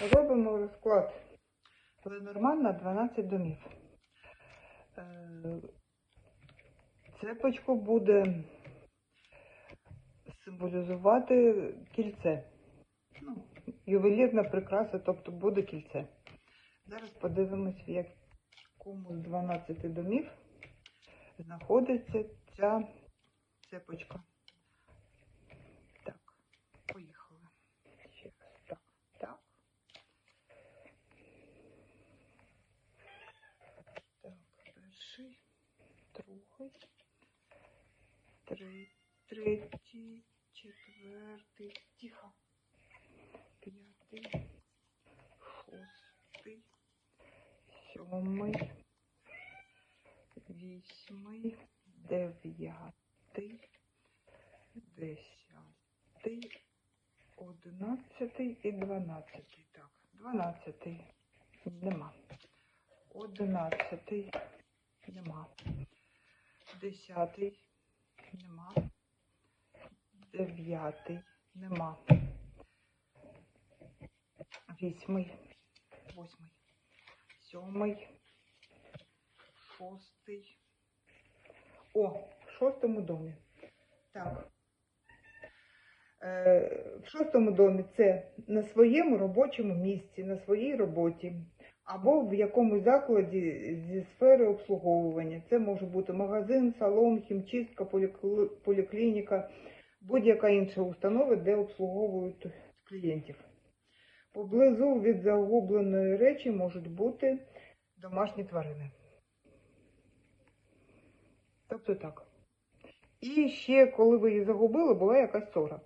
Робимо розклад Ленорман на 12 домів. Е, Цепочку буде символізувати кільце. Ну, ювелірна прикраса, тобто буде кільце. Зараз подивимось, в якому з 12 домів знаходиться ця цепочка. Так, поїхали. Ще раз. Так, так. Так, перший, другий, три, третій, четвертий, тихо. П'ятий, шостий, сьомий, вісьмий, дев'ятий, десятий, одинадцятий і дванадцятий. Так, дванадцятий. Нема. Одинадцятий. Нема. Десятий нема. Дев'ятий нема. Вісьмий, восьмий, сьомий, шостий. О, в шостому домі. Так. Е, в шостому домі це на своєму робочому місці, на своїй роботі, або в якомусь закладі зі сфери обслуговування. Це може бути магазин, салон, хімчистка, поліклініка, будь-яка інша установа, де обслуговують клієнтів. Поблизу від загубленої речі можуть бути домашні тварини. Тобто так. І ще, коли ви її загубили, була якась ссора.